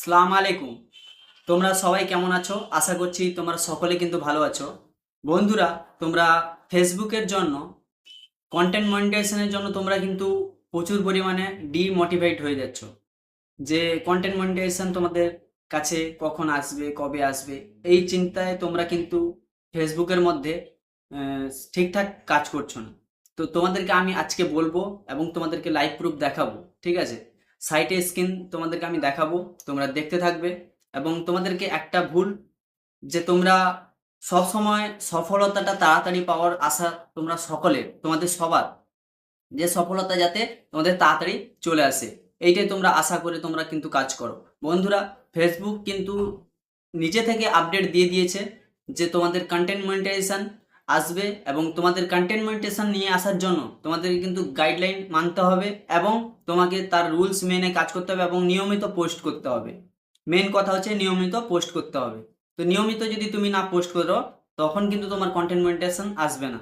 সালাম আলাইকুম। তোমরা সবাই কেমন আছো? আশা করছি তোমরা সকলে কিন্তু ভালো আছো। বন্ধুরা, তোমরা ফেসবুকের জন্য কন্টেন্ট মনিটাইজেশনের জন্য তোমরা কিন্তু প্রচুর পরিমাণে ডিমোটিভেট হয়ে যাচ্ছ। যে কন্টেন্ট মনিটাইজেশন তোমাদের কাছে কখন আসবে, কবে আসবে, এই চিন্তায় তোমরা কিন্তু ফেসবুকের মধ্যে ঠিকঠাক কাজ করছ না। তো তোমাদেরকে আমি আজকে বলব এবং তোমাদেরকে লাইভ প্রুফ দেখাবো, ঠিক আছে? সাইটে স্ক্রিন তোমাদেরকে আমি দেখাবো, তোমরা দেখতে থাকবে এবং তোমাদেরকে একটা ভুল যে তোমরা সব সময় সফলতাটা তাড়াতাড়ি পাওয়ার আশা তোমরা সকলে, তোমাদের সবার, যে সফলতা যাতে তোমাদের তাড়াতাড়ি চলে আসে, এইটাই তোমরা আশা করে তোমরা কিন্তু কাজ করো। বন্ধুরা ফেসবুক কিন্তু নিজে থেকে আপডেট দিয়ে দিয়েছে যে তোমাদের কন্টেন্ট মনিটাইজেশন আসবে এবং তোমাদের কন্টেন্ট মনিটাইজেশন নিয়ে আসার জন্য তোমাদেরকে কিন্তু গাইডলাইন মানতে হবে এবং তোমাকে তার রুলস মেনে কাজ করতে হবে এবং নিয়মিত পোস্ট করতে হবে। মেন কথা হচ্ছে নিয়মিত পোস্ট করতে হবে। তো নিয়মিত যদি তুমি না পোস্ট করো, তখন কিন্তু তোমার কন্টেন্ট মনিটাইজেশন আসবে না।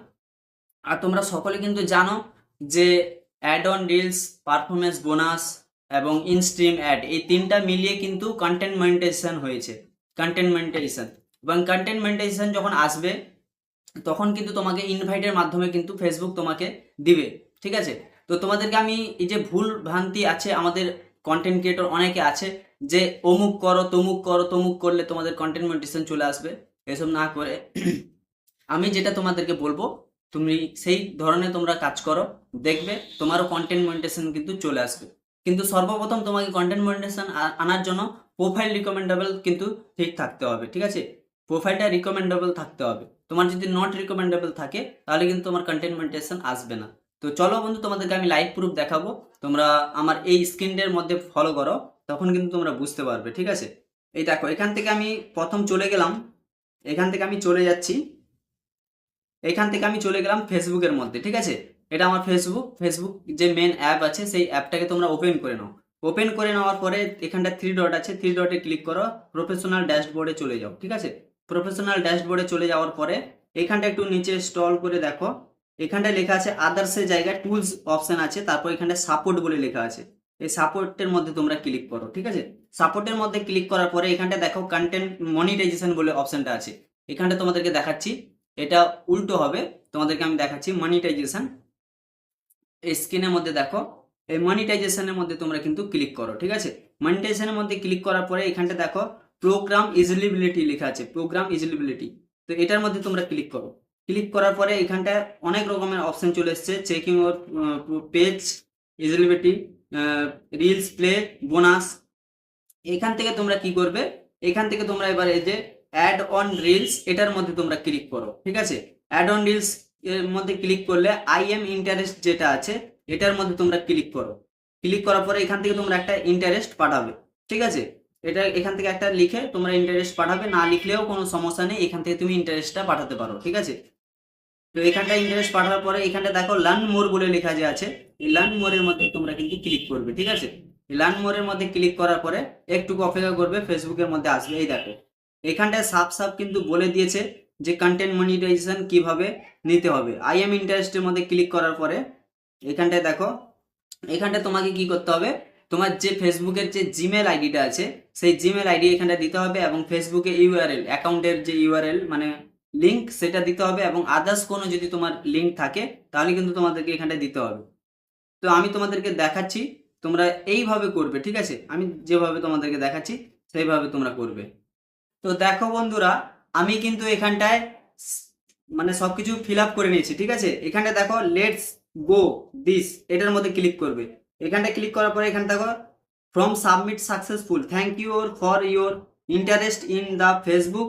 আর তোমরা সকলে কিন্তু জানো যে ad on reels performance bonus এবং ইনস্ট্রিম অ্যাড এই তিনটা মিলিয়ে কিন্তু কন্টেন্ট মনিটাইজেশন হয়েছে। কন্টেন্ট মনিটাইজেশন এবং কন্টেন্ট মনিটাইজেশন যখন আসবে তখন কিন্তু তোমাকে ইনভাইটের মাধ্যমে কিন্তু ফেসবুক তোমাকে দিবে, ঠিক আছে? তো তোমাদেরকে আমি এই যে ভুল ভ্রান্তি আছে আমাদের কন্টেন্ট ক্রিয়েটর অনেকে আছে যে অমুক করো, তমুক করো, তমুক করলে তোমাদের কন্টেন্ট মনিটাইজেশন চলে আসবে, এসব না করে আমি যেটা তোমাদেরকে বলব, তুমি সেই ধরনের তোমরা কাজ করো, দেখবে তোমারও কন্টেন্ট মনিটাইজেশন কিন্তু চলে আসবে। কিন্তু সর্বপ্রথম তোমাকে কন্টেন্ট মনিটাইজেশন আনার জন্য প্রোফাইল রিকমেন্ডেবল কিন্তু ঠিক থাকতে হবে, ঠিক আছে? প্রোফাইলটা রিকমেন্ডেবল থাকতে হবে। তোমার যদি নট রিকমেন্ডেবল থাকে, তাহলে কিন্তু তোমার কন্টেন্ট মনিটাইজেশন আসবে না। তো চলো বন্ধু, তোমাদেরকে আমি লাইভ প্রুফ দেখাবো। তোমরা আমার এই স্ক্রিনের মধ্যে ফলো করো, তখন কিন্তু তোমরা বুঝতে পারবে, ঠিক আছে? এই দেখো, এখান থেকে আমি প্রথম চলে গেলাম। এখান থেকে আমি চলে যাচ্ছি। এখান থেকে আমি চলে গেলাম ফেসবুকের মধ্যে, ঠিক আছে? এটা আমার ফেসবুক ফেসবুক যে মেন অ্যাপ আছে, সেই অ্যাপটাকে তোমরা ওপেন করে নাও। ওপেন করে নেওয়ার পরে এখানটা থ্রি ডট আছে। থ্রি ডটে ক্লিক করো প্রফেশনাল ড্যাশবোর্ডে চলে যাও, ঠিক আছে? প্রফেশনাল ড্যাশবোর্ডে চলে যাওয়ার পরে, এখানটা একটু নিচে স্টল করে দেখো। এখানটায় লেখা আছে আদার্সের জায়গায় টুলস অপশন আছে, তারপর এখানটা সাপোর্ট বলে লেখা আছে। এই সাপোর্টের মধ্যে তোমরা ক্লিক করো, ঠিক আছে? সাপোর্টের মধ্যে ক্লিক করার পরে এখানটা দেখো কন্টেন্ট মনিটাইজেশন বলে অপশনটা আছে। এখানটা তোমাদেরকে দেখাচ্ছি। এটা উল্টো হবে, তোমাদেরকে আমি দেখাচ্ছি মনিটাইজেশন এই স্ক্রিনের মধ্যে দেখো, এই মনিটাইজেশনের মধ্যে তোমরা কিন্তু ক্লিক করো, ঠিক আছে? মনিটাইজেশনের মধ্যে ক্লিক করার পরে এখানটা দেখো প্রোগ্রাম ইজিলিবিলিটি লেখা আছে প্রোগ্রাম ইজিলিবিলিটি তো এটার মধ্যে তোমরা ক্লিক করো। ক্লিক করার পরে এখানটায় অনেক রকমের অপশন চলে এসছে চেকিং ওর page eligibility reels play bonus এখান থেকে তোমরা কি করবে? এখান থেকে তোমরা এবার এই যে অ্যাড অন রিলস এটার মধ্যে তোমরা ক্লিক করো, ঠিক আছে? অ্যাড অন রিলস এর মধ্যে ক্লিক করলে আই এম ইন্টারেস্ট যেটা আছে, এটার মধ্যে তোমরা ক্লিক করো। ক্লিক করার পরে এখান থেকে তোমরা একটা ইন্টারেস্ট পাঠাবে, ঠিক আছে? এটা এখান থেকে একটা লিখে তোমরা ইন্টারেস্ট পাঠাবে, না লিখলেও কোনো সমস্যা নেই, এখান থেকে তুমি ইন্টারেস্টটা পাঠাতে পারো, ঠিক আছে? তো এখানটা ইন্টারেস্ট পাঠানোর পরে এখানটা দেখো লার্ন মোর বলে লেখা যে আছে, এই লার্ন মোরের মধ্যে তোমরা কিন্তু ক্লিক করবে, ঠিক আছে? লার্ন মোরের মধ্যে ক্লিক করার পরে একটু অপেক্ষা করবে ফেসবুকের মধ্যে আসবে, এই দেখো। এখানটায় সাফ সাফ কিন্তু বলে দিয়েছে যে কন্টেন্ট মনিটাইজেশন কীভাবে নিতে হবে। আই এম ইন্টারেস্টের মধ্যে ক্লিক করার পরে এখানটায় দেখো, এখানটায় তোমাকে কি করতে হবে? তোমার যে ফেসবুকের যে জিমেল আইডিটা আছে, সেই জিমেল আইডি এখানটা দিতে হবে এবং ফেসবুকে ইউআরএল অ্যাকাউন্টের যে ইউআরএল মানে লিঙ্ক সেটা দিতে হবে এবং আদার্স কোনো যদি তোমার লিঙ্ক থাকে, তাহলে কিন্তু তোমাদেরকে এখানটায় দিতে হবে। তো আমি তোমাদেরকে দেখাচ্ছি, তোমরা এইভাবে করবে, ঠিক আছে? আমি যেভাবে তোমাদেরকে দেখাচ্ছি, সেইভাবে তোমরা করবে। তো দেখো বন্ধুরা, আমি কিন্তু এখানটায় মানে সব কিছু ফিল আপ করে নিয়েছি, ঠিক আছে? এখানটা দেখো লেটস গো দিস এটার মধ্যে ক্লিক করবে। এখানটা ক্লিক করার পরে এখানে দেখো form submit successful thank you for your interest in the Facebook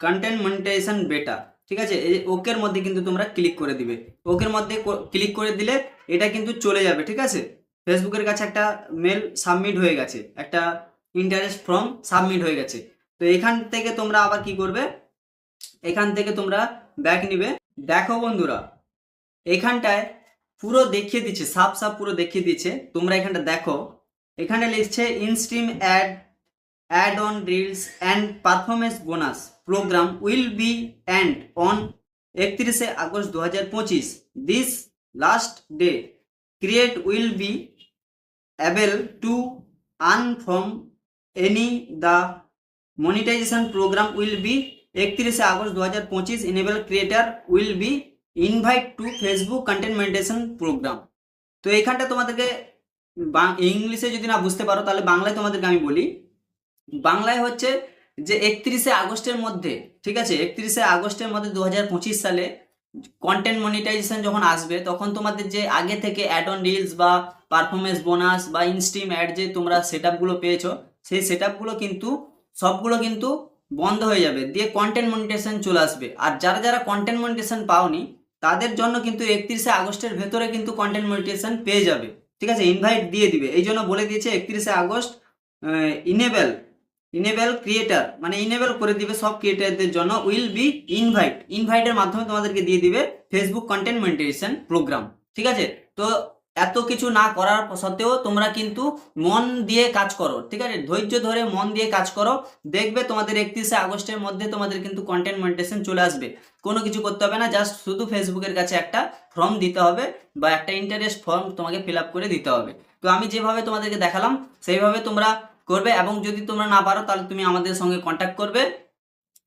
content monetization beta ঠিক আছে? এই ওকের মধ্যে কিন্তু তোমরা ক্লিক করে দিবে। ওকের মধ্যে ক্লিক করে দিলে এটা কিন্তু চলে যাবে, ঠিক আছে? ফেসবুকের কাছে একটা মেল সাবমিট হয়ে গেছে, একটা ইন্টারেস্ট ফর্ম সাবমিট হয়ে গেছে। তো এখান থেকে তোমরা আবার কি করবে? এখান থেকে তোমরা ব্যাক নিবে। দেখো বন্ধুরা, এখানটায় পুরো দেখিয়ে দিচ্ছে সাপ সাপ পুরো দেখিয়ে দিচ্ছে। তোমরা এখানটা দেখো, এখানে লিখছে instream ad ad on reels and performance bonus program will be end on একত্রিশে আগস্ট দু হাজার পঁচিশ। This last day create will be able to earn from any the monetization program will be একত্রিশে আগস্ট দু হাজার পঁচিশ enable creator will be invite to Facebook content meditation program তো এইখানটা তোমাদেরকে ইংলিশে যদি না বুঝতে পারো, তাহলে বাংলায় তোমাদেরকে আমি বলি। বাংলায় হচ্ছে যে, একত্রিশে আগস্টের মধ্যে, ঠিক আছে? একত্রিশে আগস্টের মধ্যে দু হাজার পঁচিশ সালে কন্টেন্ট মনিটাইজেশন যখন আসবে, তখন তোমাদের যে, আগে থেকে অ্যাড অন রিলস বা পারফরমেন্স বোনাস বা ইনস্ট্রিম অ্যাড যে তোমরা সেট আপগুলো পেয়েছ, সেই সেট আপগুলো কিন্তু, সবগুলো কিন্তু বন্ধ হয়ে যাবে। দিয়ে কন্টেন্ট মনিটেশন চলে আসবে। আর যারা যারা কন্টেন্ট মনিটেশন পাওনি তাদের জন্য কিন্তু একত্রিশে আগস্টের ভেতরে কিন্তু কন্টেন্ট মনিটেশন পেয়ে যাবে। ঠিক আছে ইনভাইট দিয়ে দিবে। এই জন্য বলে দিয়েছে একত্রিশে আগস্ট ইনেবেল ইনেবেল ক্রিয়েটার মানে ইনেবেল করে দিবে সব ক্রিয়েটারদের জন্য উইল বি ইনভাইট ইনভাইটের মাধ্যমে তোমাদেরকে দিয়ে দিবে ফেসবুক কন্টেন্ট মনিটাইজেশন প্রোগ্রাম ঠিক আছে? তো এত কিছু না করার সত্ত্বেও তোমরা কিন্তু মন দিয়ে কাজ করো, ঠিক আছে? ধৈর্য ধরে মন দিয়ে কাজ করো। দেখবে তোমাদের একত্রিশে আগস্টের মধ্যে তোমাদের কিন্তু কন্টেন্ট মনিটাইজেশন চলে আসবে। কোনো কিছু করতে হবে না জাস্ট শুধু ফেসবুকের কাছে একটা ফর্ম দিতে হবে বা একটা ইন্টারেস্ট ফর্ম তোমাকে ফিল করে দিতে হবে। তো আমি যেভাবে তোমাদেরকে দেখালাম, সেইভাবে তোমরা করবে এবং যদি তোমরা না পারো তাহলে তুমি আমাদের সঙ্গে কন্ট্যাক্ট করবে।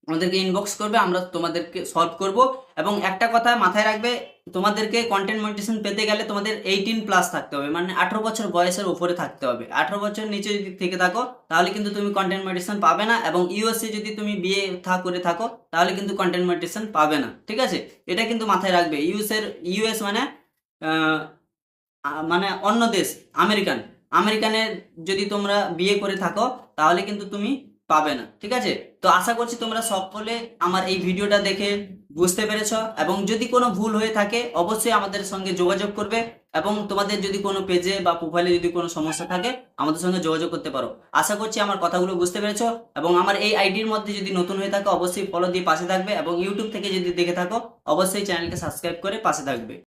আমাদেরকে ইনবক্স করবে, আমরা তোমাদেরকে সলভ করব। এবং একটা কথা মাথায় রাখবে, তোমাদেরকে কন্টেন্ট মনিটেশন পেতে গেলে তোমাদের এইটিন প্লাস থাকতে হবে মানে আঠারো বছর বয়সের উপরে থাকতে হবে। আঠারো বছর নিচে যদি থেকে থাকো, তাহলে কিন্তু তুমি কন্টেন্ট মনিটেশন পাবে না এবং ইউএসএ যদি তুমি বিয়ে থা করে থাকো, তাহলে কিন্তু কন্টেন্ট মনিটেশন পাবে না, ঠিক আছে? এটা কিন্তু মাথায় রাখবে ইউএস এর ইউএস মানে মানে অন্য দেশ, আমেরিকান। আমেরিকানের যদি তোমরা বিয়ে করে থাকো, তাহলে কিন্তু তুমি পাবে না, ঠিক আছে? তো আশা করছি তোমরা সকলে আমার এই ভিডিওটা দেখে বুঝতে পেরেছ এবং যদি কোনো ভুল হয়ে থাকে, অবশ্যই আমাদের সঙ্গে যোগাযোগ করবে এবং তোমাদের যদি কোনো পেজে বা প্রোফাইলে যদি কোনো সমস্যা থাকে, আমাদের সঙ্গে যোগাযোগ করতে পারো। আশা করছি আমার কথাগুলো বুঝতে পেরেছ এবং আমার এই আইডির মধ্যে যদি নতুন হয়ে থাকো, অবশ্যই ফলো দিয়ে পাশে থাকবে এবং ইউটিউব থেকে যদি দেখে থাকো, অবশ্যই চ্যানেলকে সাবস্ক্রাইব করে পাশে থাকবে।